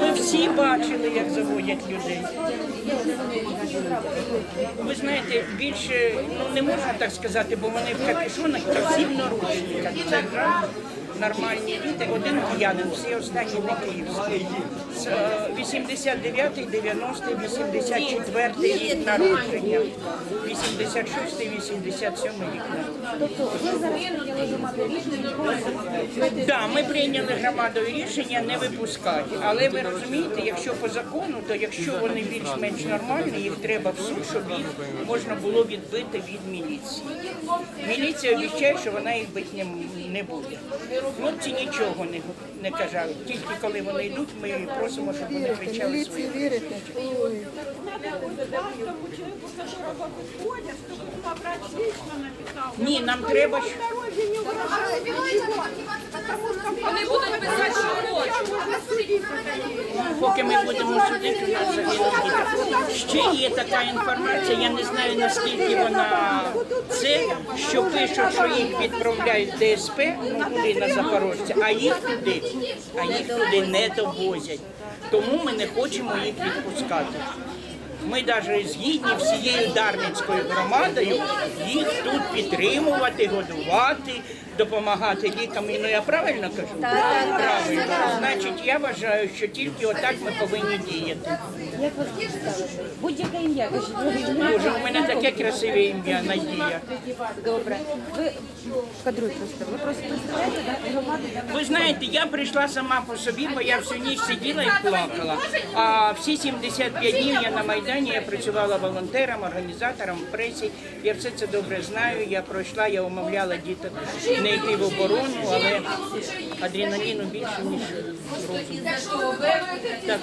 Ми всі бачили, як заводять людей. Ви знаєте, більше ну не можна так сказати, бо вони в капюшонах та всі в наручниках. Це. Нормальні діти, один киянин, всі останні не київські. З е, 89-й, 90-й, 84-й рік народження, 86-й, 87-й рік народження. Так, ми прийняли громадове рішення не випускати. Але ви розумієте, якщо по закону, то якщо вони більш-менш нормальні, їх треба в суд, щоб їх можна було відбити від міліції. Міліція обіцяє, що вона їх бити не буде. Хлопці нічого не, не кажуть. Тільки коли вони йдуть, ми просимо, щоб вони кричали Міліції вірите? Ой. Ні, нам треба. Вони будуть писати, що хочуть. Поки ми будемо судити, у нас. Ще є така інформація, я не знаю наскільки вона це, що пишуть, що їх відправляють в ДСП, ну туди на Запорожця, а їх туди, а їх туди не довозять. Тому ми не хочемо їх відпускати. Ми навіть згідні всією Дарницькою громадою їх тут підтримувати, годувати, допомагати лікам. Ну я правильно кажу? Правильно. Значить, я вважаю, що тільки отак ми повинні діяти. Як вас? Будь-яке ім'я. Боже, у мене таке красиве ім'я Надія. Добре. Ви кадруй просто. Ви просто представляєте громаду? Ви знаєте, я прийшла сама по собі, бо я всю ніч сиділа і плакала. А всі 75 днів я на Майдані, я працювала волонтером, організатором пресі. Я все це добре знаю. Я пройшла, я умовляла діток не йти в оборону, але адреналіну більше, ніж. Так